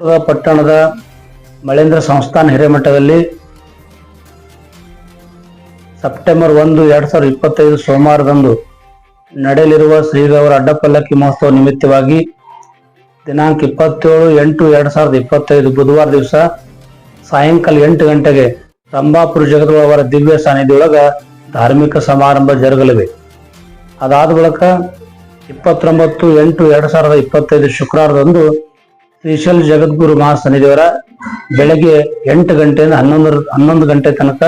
ಪಟ್ಟಣದ ಮಳೇಂದ್ರ ಸಂಸ್ಥಾನ ಹಿರೇಮಠದಲ್ಲಿ ಸೆಪ್ಟೆಂಬರ್ ಒಂದು, ಎರಡ್ ಸಾವಿರದ ಇಪ್ಪತ್ತೈದು ಸೋಮವಾರದಂದು ನಡೆಯಲಿರುವ ಶ್ರೀಗೌರ ಅಡ್ಡಪಲ್ಲಕ್ಕಿ ಮಹೋತ್ಸವ ನಿಮಿತ್ತವಾಗಿ ದಿನಾಂಕ ಇಪ್ಪತ್ತೇಳು, ಎಂಟು, ಎರಡ್ ಸಾವಿರದ ಇಪ್ಪತ್ತೈದು ಬುಧವಾರ ದಿವಸ ಸಾಯಂಕಾಲ ಎಂಟು ಗಂಟೆಗೆ ರಂಭಾಪುರ ಜಗದ್ಗುರು ಅವರ ದಿವ್ಯ ಸಾನ್ನಿಧಿಯೊಳಗ ಧಾರ್ಮಿಕ ಸಮಾರಂಭ ಜರುಗಲಿವೆ. ಅದಾದ ಬಳಿಕ ಇಪ್ಪತ್ತೊಂಬತ್ತು, ಎಂಟು, ಎರಡ್ ಸಾವಿರದ ಇಪ್ಪತ್ತೈದು ಶುಕ್ರವಾರದಂದು ಶ್ರೀಶೈಲ ಜಗದ್ಗುರು ಮಹಾಸನ್ನಿಧಿಯವರ ಬೆಳಗ್ಗೆ ಎಂಟು ಗಂಟೆಯಿಂದ ಹನ್ನೊಂದು ಹನ್ನೊಂದು ಗಂಟೆ ತನಕ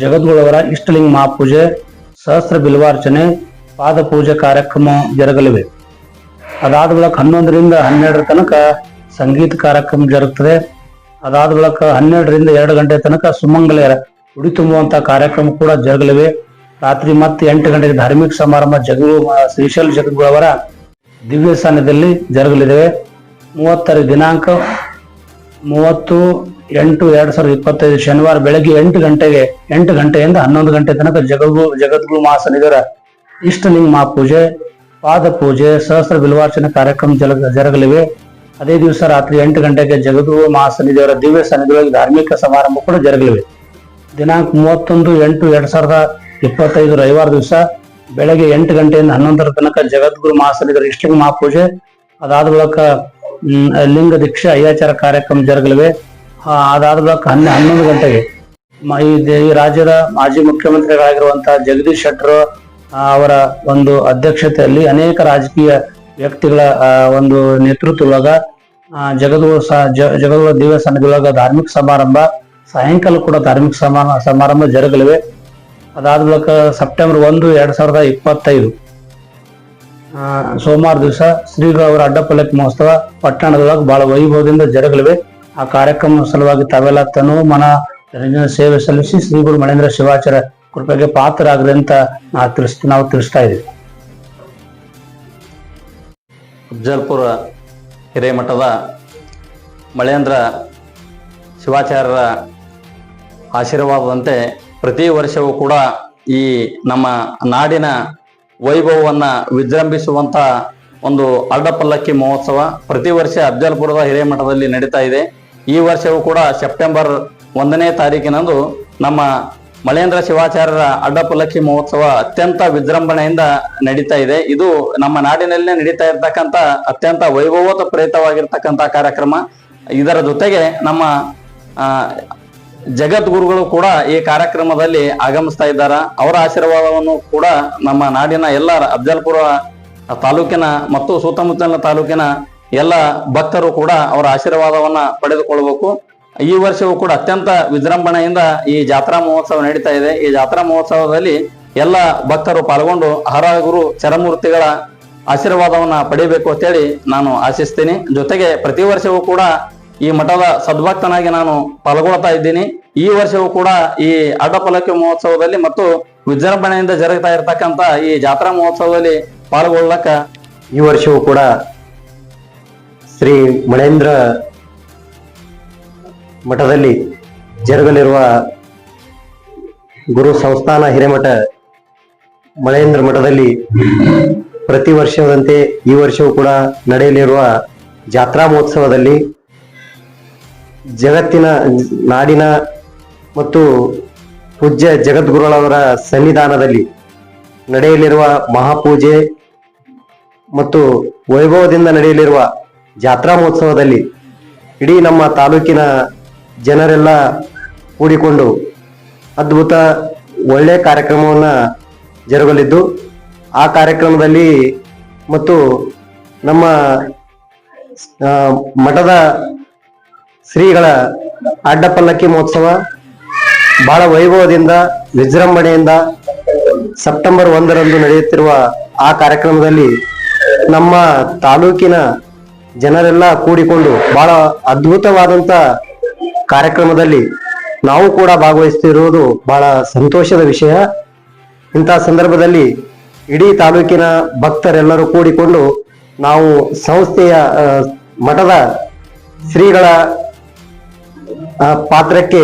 ಜಗದ್ಗುರುವರ ಇಷ್ಟಲಿಂಗ ಮಹಾಪೂಜೆ, ಸಹಸ್ರ ಬಿಲ್ವಾರ್ಚನೆ, ಪಾದ ಪೂಜೆ ಕಾರ್ಯಕ್ರಮ ಜರುಗಲಿವೆ. ಅದಾದ ಬಳಿಕ ಹನ್ನೊಂದರಿಂದ ಹನ್ನೆರಡರ ತನಕ ಸಂಗೀತ ಕಾರ್ಯಕ್ರಮ ಜರುಗುತ್ತದೆ. ಅದಾದ ಬಳಿಕ ಹನ್ನೆರಡರಿಂದ ಎರಡು ಗಂಟೆ ತನಕ ಸುಮಂಗಲೆಯರ ಉಡಿ ತುಂಬುವಂಥ ಕಾರ್ಯಕ್ರಮ ಕೂಡ ಜರುಗಲಿವೆ. ರಾತ್ರಿ ಮತ್ತೆ ಎಂಟು ಗಂಟೆಗೆ ಧಾರ್ಮಿಕ ಸಮಾರಂಭ ಜಗದ್ಗುರು ಶ್ರೀಶೈಲ ಜಗದ್ಗುರುವರ ದಿವ್ಯ ಸ್ಥಾನದಲ್ಲಿ ಜರುಗಲಿದೆ ಮೂವತ್ತರ ದಿನಾಂಕ, ಮೂವತ್ತು, ಎಂಟು, ಎರಡ್ ಸಾವಿರದ ಇಪ್ಪತ್ತೈದು ಶನಿವಾರ ಬೆಳಗ್ಗೆ ಎಂಟು ಗಂಟೆಗೆ, ಎಂಟು ಗಂಟೆಯಿಂದ ಹನ್ನೊಂದು ಗಂಟೆ ತನಕ ಜಗದ್ಗು, ಜಗದ್ಗುರು ಮಹಾಸನ್ನಿಧರ. ಇಷ್ಟಲಿಂಗ ಮಹಾಪೂಜೆ ಪಾದ ಪೂಜೆ, ಸಹಸ್ರ ಬಿಲ್ವಾರ್ಚನೆ ಕಾರ್ಯಕ್ರಮ ಜರಗಲಿವೆ ಜರುಗಲಿವೆ. ಅದೇ ದಿವಸ ರಾತ್ರಿ ಎಂಟು ಗಂಟೆಗೆ ಜಗದ್ಗುರು ಮಹಾಸನ್ನಿಧಿಯವರ ದಿವ್ಯ ಸನ್ನಿಧಿಯೊಳಗೆ ಧಾರ್ಮಿಕ ಸಮಾರಂಭ ಕೂಡ ಜರುಗಲಿವೆ. ದಿನಾಂಕ ಮೂವತ್ತೊಂದು, ಎಂಟು, ಎರಡ್ ಸಾವಿರದ ಇಪ್ಪತ್ತೈದು ರವಿವಾರ ದಿವಸ ಬೆಳಗ್ಗೆ ಎಂಟು ಗಂಟೆಯಿಂದ ಹನ್ನೊಂದರ ತನಕ ಜಗದ್ಗುರು ಮಹಾಸನ್ನಿಧರ ಇಷ್ಟಲಿಂಗ ಮಹಾಪೂಜೆ ಅದಾದ ಬಳಿಕ ಲಿಂಗ ದೀಕ್ಷೆ ಅಯ್ಯಾಚಾರ ಕಾರ್ಯಕ್ರಮ ಜರುಗಲಿವೆ. ಅದಾದ ಬಳಿಕ ಹನ್ನೆ, ಹನ್ನೊಂದು ಗಂಟೆಗೆ ಈ ರಾಜ್ಯದ ಮಾಜಿ ಮುಖ್ಯಮಂತ್ರಿಗಳಾಗಿರುವಂತಹ ಜಗದೀಶ್ ಶೆಟ್ಟರ್ ಅವರ ಒಂದು ಅಧ್ಯಕ್ಷತೆಯಲ್ಲಿ ಅನೇಕ ರಾಜಕೀಯ ವ್ಯಕ್ತಿಗಳ ಒಂದು ನೇತೃತ್ವದೊಳಗ ಜಗದ್ಗುರು ಜಗದ್ಗುರು ದಿವ್ಯ ಸನ್ನಿಧಿಯೊಳಗ ಧಾರ್ಮಿಕ ಸಮಾರಂಭ, ಸಾಯಂಕಾಲ ಕೂಡ ಧಾರ್ಮಿಕ ಸಮಾರಂಭ ಜರುಗಲಿವೆ. ಅದಾದ ಬಳಿಕ ಸೆಪ್ಟೆಂಬರ್ ಒಂದು, ಎರಡ್ ಸಾವಿರದ ಇಪ್ಪತ್ತೈದು ಸೋಮವಾರ ದಿವಸ ಶ್ರೀಗಳವರ ಅಡ್ಡಪಲ್ಲಕ್ಕಿ ಮಹೋತ್ಸವ ಪಟ್ಟಣದೊಳಗೆ ಬಹಳ ವೈಭವದಿಂದ ಜರುಗಲಿವೆ. ಆ ಕಾರ್ಯಕ್ರಮ ಸಲುವಾಗಿ ತಾವೆಲ್ಲ ತನು ಮನ ರಂಜನ ಸೇವೆ ಸಲ್ಲಿಸಿ ಶ್ರೀಗುರು ಮಣೇಂದ್ರ ಶಿವಾಚಾರ್ಯ ಕೃಪೆಗೆ ಪಾತ್ರರಾಗಲಿ ಅಂತ ನಾವು ತಿಳಿಸ್ ನಾವು ತಿಳಿಸ್ತಾ ಇದ್ದೀವಿ. ಅಫ್ಜಲ್ಪುರ ಹಿರೇಮಠದ ಮಳೇಂದ್ರ ಶಿವಾಚಾರ್ಯರ ಆಶೀರ್ವಾದದಂತೆ ಪ್ರತಿ ವರ್ಷವೂ ಕೂಡ ಈ ನಮ್ಮ ನಾಡಿನ ವೈಭವವನ್ನ ವಿಜೃಂಭಿಸುವಂತ ಒಂದು ಅಡ್ಡಪಲ್ಲಕ್ಕಿ ಮಹೋತ್ಸವ ಪ್ರತಿ ವರ್ಷ ಅಫ್ಜಲ್ಪುರದ ಹಿರೇಮಠದಲ್ಲಿ ನಡೀತಾ ಇದೆ. ಈ ವರ್ಷವೂ ಕೂಡ ಸೆಪ್ಟೆಂಬರ್ ಒಂದನೇ ತಾರೀಕಿನಂದು ನಮ್ಮ ಮಳೇಂದ್ರ ಶಿವಾಚಾರ್ಯರ ಅಡ್ಡಪಲ್ಲಕ್ಕಿ ಮಹೋತ್ಸವ ಅತ್ಯಂತ ವಿಜೃಂಭಣೆಯಿಂದ ನಡೀತಾ ಇದೆ. ಇದು ನಮ್ಮ ನಾಡಿನಲ್ಲೇ ನಡೀತಾ ಇರ್ತಕ್ಕಂಥ ಅತ್ಯಂತ ವೈಭವೋತ ಪ್ರೇರಿತವಾಗಿರ್ತಕ್ಕಂಥ ಕಾರ್ಯಕ್ರಮ. ಇದರ ಜೊತೆಗೆ ನಮ್ಮ ಜಗದ್ಗುರುಗಳು ಕೂಡ ಈ ಕಾರ್ಯಕ್ರಮದಲ್ಲಿ ಆಗಮಿಸ್ತಾ ಇದ್ದಾರೆ. ಅವರ ಆಶೀರ್ವಾದವನ್ನು ಕೂಡ ನಮ್ಮ ನಾಡಿನ ಎಲ್ಲ ಅಫ್ಜಲ್ಪುರ ತಾಲೂಕಿನ ಮತ್ತು ಸುತ್ತಮುತ್ತಲಿನ ತಾಲೂಕಿನ ಎಲ್ಲ ಭಕ್ತರು ಕೂಡ ಅವರ ಆಶೀರ್ವಾದವನ್ನ ಪಡೆದುಕೊಳ್ಬೇಕು ಈ ವರ್ಷವೂ ಕೂಡ ಅತ್ಯಂತ ವಿಜೃಂಭಣೆಯಿಂದ ಈ ಜಾತ್ರಾ ಮಹೋತ್ಸವ ನಡೀತಾ ಇದೆ. ಈ ಜಾತ್ರಾ ಮಹೋತ್ಸವದಲ್ಲಿ ಎಲ್ಲ ಭಕ್ತರು ಪಾಲ್ಗೊಂಡು ಹರ ಗುರು ಚರಮೂರ್ತಿಗಳ ಆಶೀರ್ವಾದವನ್ನ ಪಡಿಬೇಕು ಅಂತೇಳಿ ನಾನು ಆಶಿಸ್ತೀನಿ. ಜೊತೆಗೆ ಪ್ರತಿ ವರ್ಷವೂ ಕೂಡ ಈ ಮಠದ ಸದ್ಭಕ್ತನಾಗಿ ನಾನು ಪಾಲ್ಗೊಳ್ತಾ ಇದ್ದೀನಿ. ಈ ವರ್ಷವೂ ಕೂಡ ಈ ಅಡ್ಡಪಲ್ಲಕ್ಕಿ ಮಹೋತ್ಸವದಲ್ಲಿ ಮತ್ತು ವಿಜೃಂಭಣೆಯಿಂದ ಜರುಗ್ತಾ ಇರತಕ್ಕಂತ ಈ ಜಾತ್ರಾ ಮಹೋತ್ಸವದಲ್ಲಿ ಪಾಲ್ಗೊಳ್ಳಕ ಈ ವರ್ಷವೂ ಕೂಡ ಶ್ರೀ ಮಳೇಂದ್ರ ಮಠದಲ್ಲಿ ಜರುಗಲಿರುವ ಗುರು ಸಂಸ್ಥಾನ ಹಿರೇಮಠ ಮಳೇಂದ್ರ ಮಠದಲ್ಲಿ ಪ್ರತಿ ವರ್ಷದಂತೆ ಈ ವರ್ಷವೂ ಕೂಡ ನಡೆಯಲಿರುವ ಜಾತ್ರಾ ಮಹೋತ್ಸವದಲ್ಲಿ ಜಗತ್ತಿನ ನಾಡಿನ ಮತ್ತು ಪೂಜ್ಯ ಜಗದ್ಗುರುಗಳವರ ಸನ್ನಿಧಾನದಲ್ಲಿ ನಡೆಯಲಿರುವ ಮಹಾಪೂಜೆ ಮತ್ತು ವೈಭವದಿಂದ ನಡೆಯಲಿರುವ ಜಾತ್ರಾ ಮಹೋತ್ಸವದಲ್ಲಿ ಇಡೀ ನಮ್ಮ ತಾಲೂಕಿನ ಜನರೆಲ್ಲ ಕೂಡಿಕೊಂಡು ಅದ್ಭುತ ಒಳ್ಳೆಯ ಕಾರ್ಯಕ್ರಮವನ್ನು ಜರುಗಲಿದ್ದು, ಆ ಕಾರ್ಯಕ್ರಮದಲ್ಲಿ ಮತ್ತು ನಮ್ಮ ಮಠದ ಶ್ರೀಗಳ ಅಡ್ಡಪಲ್ಲಕ್ಕಿ ಮಹೋತ್ಸವ ಬಹಳ ವೈಭವದಿಂದ, ವಿಜೃಂಭಣೆಯಿಂದ ಸೆಪ್ಟೆಂಬರ್ ಒಂದರಂದು ನಡೆಯುತ್ತಿರುವ ಆ ಕಾರ್ಯಕ್ರಮದಲ್ಲಿ ನಮ್ಮ ತಾಲೂಕಿನ ಜನರೆಲ್ಲ ಕೂಡಿಕೊಂಡು ಬಹಳ ಅದ್ಭುತವಾದಂತ ಕಾರ್ಯಕ್ರಮದಲ್ಲಿ ನಾವು ಕೂಡ ಭಾಗವಹಿಸುತ್ತಿರುವುದು ಬಹಳ ಸಂತೋಷದ ವಿಷಯ. ಇಂತಹ ಸಂದರ್ಭದಲ್ಲಿ ಇಡೀ ತಾಲೂಕಿನ ಭಕ್ತರೆಲ್ಲರೂ ಕೂಡಿಕೊಂಡು ನಾವು ಸಂಸ್ಥೆಯ ಮಠದ ಶ್ರೀಗಳ ಆ, ಪಾತ್ರಕ್ಕೆ